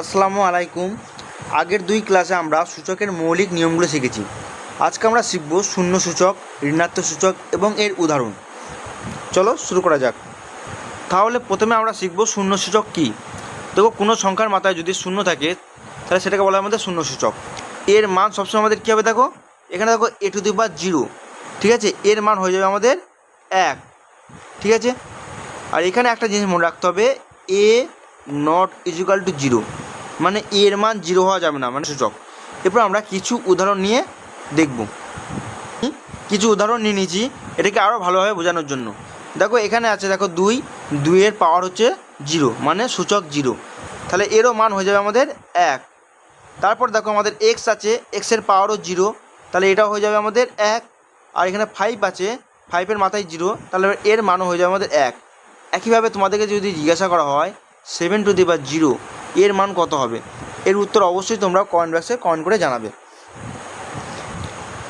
আসসালামু আলাইকুম। আগের দুই ক্লাসে আমরা সূচকের মৌলিক নিয়মগুলো শিখেছি। আজকে আমরা শিখব শূন্য সূচক, ঋণাত্মক সূচক এবং এর উদাহরণ। চলো শুরু করা যাক। তাহলে প্রথমে আমরা শিখব শূন্য সূচক কী? দেখো, কোনো সংখ্যার মাথায় যদি শূন্য থাকে, তাহলে সেটাকে বলা আমাদের শূন্য সূচক। এর মান সবসময় আমাদের কী হবে দেখো? এখানে দেখো এ টু দি বা জিরো ঠিক আছে? এর মান হয়ে যাবে আমাদের এক। ঠিক আছে? আর এখানে একটা জিনিস মনে রাখতে হবে A not equal to zero মানে এর মান জিরো হওয়া যাবে না মানে সূচক। এরপর আমরা কিছু উদাহরণ নিয়ে দেখব। কিছু উদাহরণ নিয়ে নিয়েছি, এটাকে আরও ভালোভাবে বোঝানোর জন্য। দেখো, এখানে আছে, দেখো, দুই, দুইয়ের পাওয়ার হচ্ছে জিরো মানে সূচক জিরো। তাহলে এরও মান হয়ে যাবে আমাদের এক। তারপর দেখো, আমাদের এক্স আছে এক্সের পাওয়ারও জিরো। তাহলে এটাও হয়ে যাবে আমাদের এক। আর এখানে ফাইভ আছে ফাইভের মাথায় জিরো। তাহলে এর মানও হয়ে যাবে আমাদের এক। একইভাবে তোমাদেরকে যদি জিজ্ঞাসা করা হয় সেভেন টু দি বা জিরো এর মান কত হবে? এর উত্তর অবশ্যই তোমরা কমেন্ট বক্সে কমেন্ট করে জানাবে।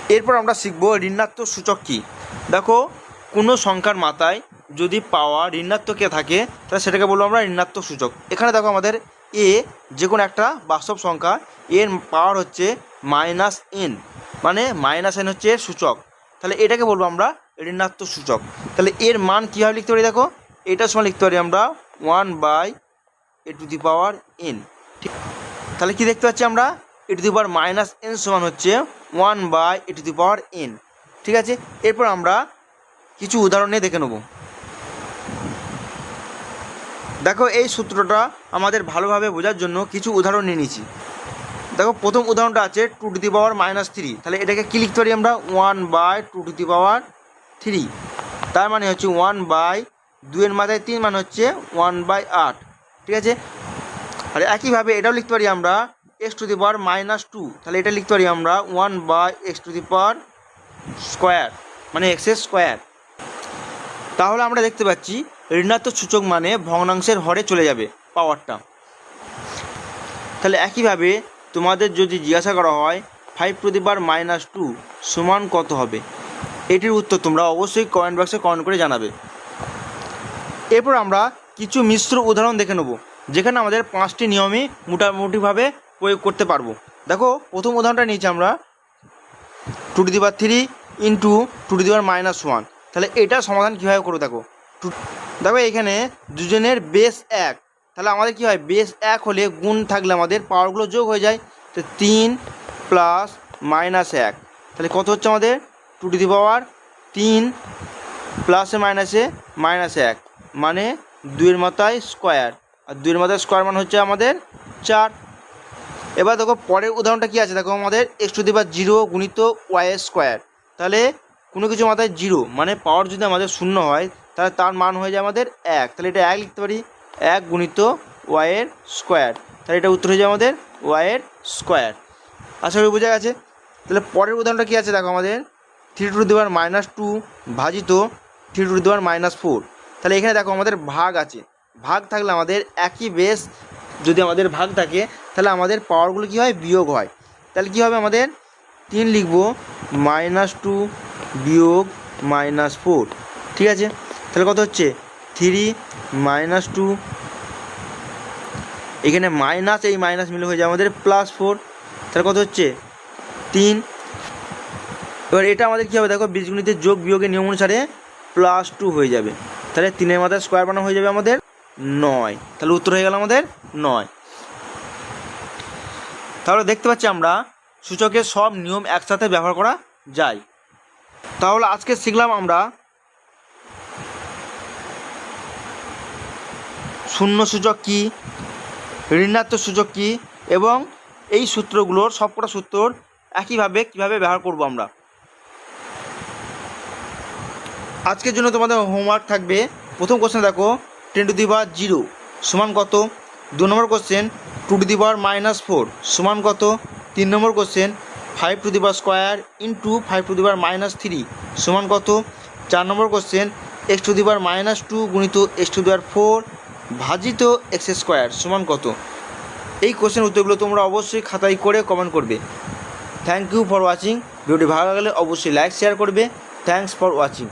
এরপর আমরা শিখব ঋণাত্মক সূচক কী? দেখো, কোনো সংখ্যার মাথায় যদি পাওয়া ঋণাত্মকে থাকে, তাহলে সেটাকে বলব আমরা ঋণাত্মক সূচক। এখানে দেখো আমাদের এ যে কোনো একটা বাস্তব সংখ্যা, এর পাওয়ার হচ্ছে মাইনাস এন মানে মাইনাস এন হচ্ছে এর সূচক। তাহলে এটাকে বলব আমরা ঋণাত্মক সূচক। তাহলে এর মান কীভাবে লিখতে পারি দেখো? এটার সময় লিখতে পারি আমরা one by A to the power N. ঠিক তাহলে কি দেখতে পাচ্ছি আমরা? A to the power minus N সমান হচ্ছে one by A to the power N. ঠিক আছে? এরপর আমরা কিছু উদাহরণ দেখে নেব। দেখো, এই সূত্রটা আমাদের ভালোভাবে বোঝার জন্য কিছু উদাহরণ নিয়ে নিয়েছি। দেখো, প্রথম উদাহরণটা আছে two to the power minus three. তাহলে এটাকে কী লিখতে পারি আমরা? One by two to the power three. তার মানে হচ্ছে ওয়ান বাই দুয়ের মাথায় তিন মানে হচ্ছে ওয়ান বাই আট। ঠিক আছে? আর একইভাবে এটাও লিখতে পারি আমরা X to the power minus two তাহলে এটা লিখতে পারি আমরা one by X to the power square মানে এক্স এক্সের স্কোয়ার তাহলে আমরা দেখতে পাচ্ছি ঋণাত্মক সূচক মানে ভগ্নাংশের হরে চলে যাবে পাওয়ারটা তাহলে একইভাবে তোমাদের যদি জিজ্ঞাসা করা হয় five to the power minus two সমান কত হবে? এটির উত্তর তোমরা অবশ্যই কমেন্ট বক্সে কমেন্ট করে জানাবে। এরপর আমরা কিছু মিশ্র উদাহরণ দেখে নেব, যেখানে আমাদের পাঁচটি নিয়মই মোটামুটিভাবে প্রয়োগ করতে পারব। দেখো, প্রথম উদাহরণটা নিয়েছি আমরা। Two to the power three into two to the power minus one তাহলে এটা সমাধান কীভাবে করব দেখো? টু দেখো, এখানে দুজনের বেস এক। তাহলে আমাদের কী হয়? বেস এক হলে গুণ থাকলে আমাদের পাওয়ারগুলো যোগ হয়ে যায়। তো তিন প্লাস মাইনাস এক। তাহলে কত হচ্ছে আমাদের? টু টু দি পাওয়ার তিন প্লাসে মাইনাসে মাইনাস এক। মানে দুইয়ের মাথায় স্কোয়ার আর দুইয়ের মাথায় স্কোয়ার মান হচ্ছে আমাদের চার। এবার দেখো পরের উদাহরণটা কী আছে? দেখো আমাদের X to the power zero গুণিত ওয়াই স্কোয়ার তাহলে কোনো কিছু মাথায় জিরো মানে পাওয়ার যদি আমাদের শূন্য হয়, তাহলে তার মান হয়ে যায় আমাদের এক। তাহলে এটা এক লিখতে পারি। এক গুণিত ওয়াইয়ের স্কোয়ার তাহলে এটা উত্তর হয়ে যায় আমাদের ওয়াইয়ের স্কোয়ার আশা করি বোঝা গেছে? তাহলে পরের উদাহরণটা কী আছে? দেখো আমাদের three to the power minus two ভাজিত three to the power minus four তাহলে এখানে দেখো আমাদের ভাগ আছে। ভাগ থাকলে আমাদের একই বেস যদি আমাদের ভাগ থাকে, তাহলে আমাদের পাওয়ারগুলো কী হয়? বিয়োগ হয়। তাহলে কী হবে আমাদের? তিন লিখব মাইনাস টু বিয়োগ মাইনাস ফোর ঠিক আছে? তাহলে কত হচ্ছে? থ্রি মাইনাস টু এখানে মাইনাস এই মাইনাস মিলে হয়ে যায় আমাদের প্লাস ফোর তাহলে কত হচ্ছে? তিন। এবার এটা আমাদের কী হবে? দেখো বীজগণিতের যোগ বিয়োগের নিয়ম অনুসারে প্লাস টু হয়ে যাবে। তাহলে তিনের মাথায় স্কোয়ার বানানো হয়ে যাবে আমাদের নয়। তাহলে উত্তর হয়ে গেল আমাদের নয়। তাহলে দেখতে পাচ্ছি আমরা সূচকের সব নিয়ম একসাথে ব্যবহার করা যায়। তাহলে আজকে শিখলাম আমরা শূন্য সূচক কী, ঋণাত্মক সূচক কী, এবং এই সূত্রগুলোর সবকটা সূত্র একইভাবে কীভাবে ব্যবহার করব আমরা। আজকের জন্য তোমাদের হোমওয়ার্ক থাকবে। প্রথম কোশ্চেন দেখো ten to the power zero সমান কত? দু নম্বর question two to the power minus four সমান কত? তিন নম্বর question five to the power square into five to the power minus three সমান কত? চার নম্বর question X to the power minus two গুণিত X to the power four ভাজিত x square সমান কত? এই কোশ্চেন উত্তরগুলো তোমরা অবশ্যই খাতায় করে কমেন্ট করবে। থ্যাংক ইউ ফর ওয়াচিং ভিডিওটি ভালো লাগলে অবশ্যই লাইক শেয়ার করবে। Thanks for watching